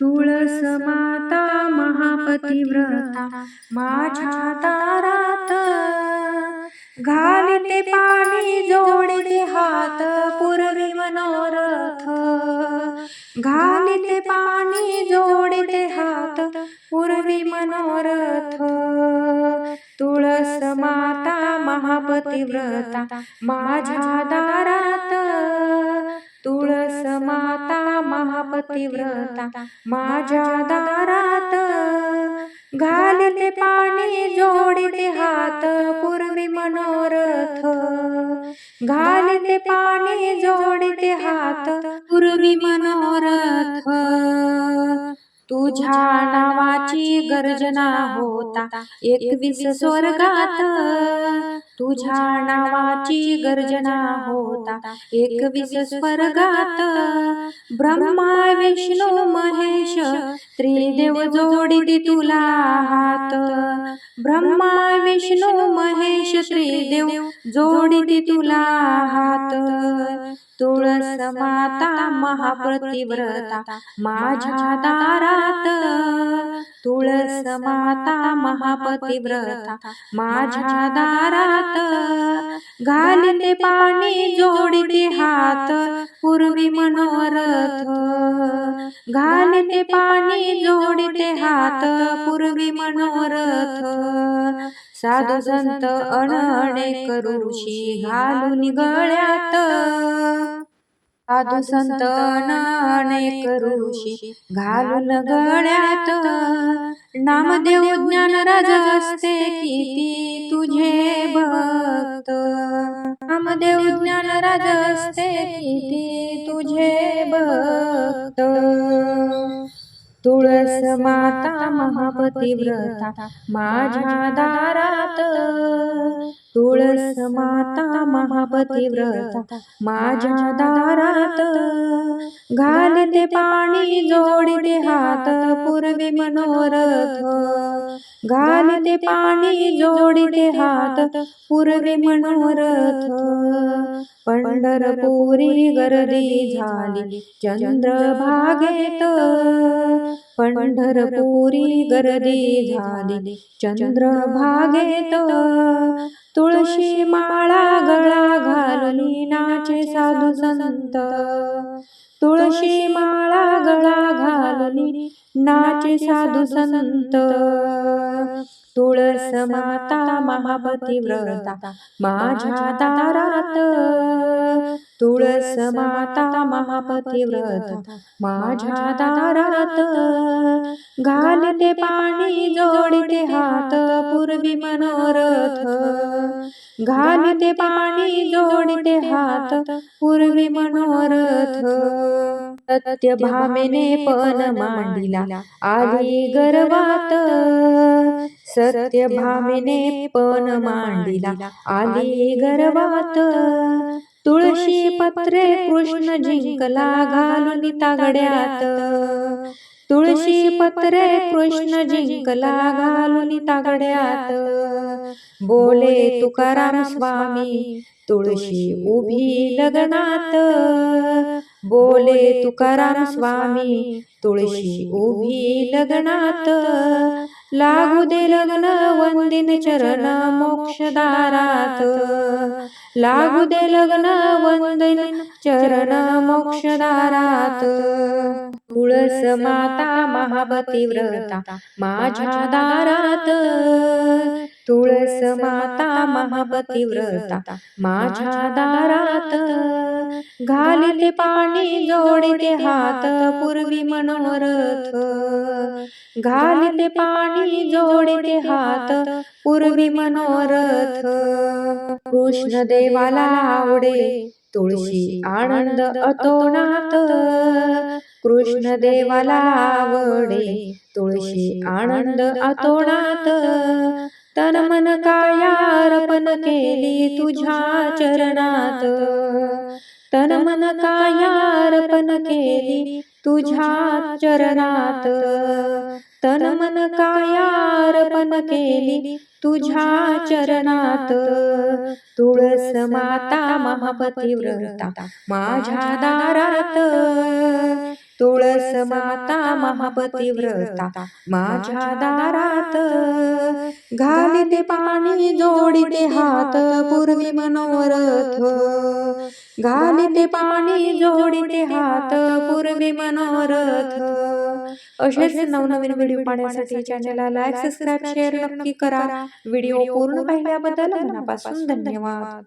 तुळस माता महापतिव्रता माझ्या तारात घालते पाणी जोडते हात पूर्वी मनोरथ. घालते पाणी जोडते हात पूर्वी मनोरथ. तुळस माता महापतिव्रता माझ्या दारात तुळस माता महापतिव्रता माझ्या दारात घालते पाणी जोडते हात पूर्वी मनोरथ. घालते पाणी जोडते हात पूर्वी मनोरथ. तुझ्या नावाची गर्जना होता. एकवीस स्वर्गात तुझ्या नावाची गर्जना होता. एकवीस स्वर्गात ब्रह्मा विष्णू महेश त्रिदेव जोडी तुला हात. ब्रह्मा विष्णू महेश त्रिदेव जोडी तुला हात. तुळस माता महाप्रतिव्रता माझ्या दारात. तुळस माता महापतिव्रता माझ्या दारात. घालते पाणी जोडते हात पूर्वी मनोरथ. घालते पाणी जोडते हात पूर्वी मनोरथ. साधू संत अनेक ऋषी घालून गळ्यात. साधू संत अनेक ऋषी घालून गळ्यात नामदेव ज्ञान राजा असते किती तुझे भक्त. नामदेव ज्ञान राजा असते किती तुझे भक्त. तुळस माता महापतिव्रता माझ्या दारात तुळस माता महापतिव्रता माझ्या दारात घालते पाणी जोडते हात पूर्वी मनोरथ. घालते पाणी जोडते हात पूर्वी मनोरथ. पंढरपुरी गर्दी झाली चंद्रभागेत. पंढरपुरी गर्दी झाली चंद्रभागेत. तुळशी माळा गळा घालून नाचे साधू संत. तुळशी माळा गळा घालून नाचे साधू संत. तुळस माता महापतिव्रता माझ्या दारात. तुळस माता महापतिव्रता माझ्या दारात. घालते पाणी जोडते हात पूर्वी मनोरथ. घालते पाणी जोडते हात पूर्वी मनोरथ. सत्य भामेने पण मांडिला आली गर्वात. सत्य भामेने पण मांडिला आली गर्वात. तुळशी पत्रे कृष्ण जिंकला घालून तागड्यात. तुळशी पत्रे कृष्ण जिंकला घालून तागड्यात. बोले तुकाराम स्वामी तुळशी उभी लग्नात. बोले तुकाराम स्वामी तुळशी उभी लग्नात. लागू दे लग्न वंदिन चरण मोक्षदारात. लागू दे लग्न वंदन चरण मोक्षदारात तुळस माता महापतिव्रता माझ्या दारात. तुळस माता महापतिव्रता माझ्या दारात. घालते पाणी जोडते हात पूर्वी मनोरथ. घालते पाणी जोडते हात. पूर्वी मनोरथ कृष्ण देवाला आवडे तुळशी आनंद अतोनात कृष्ण देवाला आवडे तुळशी आनंद अतोनात तन मन कायार्पण केली तुझ्या चरणात. तन मन कायार्पण केली तुझ्या चरणात. तन मन कायार्पण केली तुझ्या चरणात तुळस माता महापतिव्रता. माझ्या दारात तुळस माता महापतिव्रता माझ्या दारात घालिते पाणी जोडिते हात पूर्वी मनोरथ. घालिते पाणी जोडिते हात पूर्वी मनोरथ. असेच नवनवीन व्हिडिओ पाहण्यासाठी चॅनलला लाईक सबस्क्राईब शेअर नक्की करा. व्हिडिओ पूर्ण पाहिल्याबद्दल मनापासून धन्यवाद.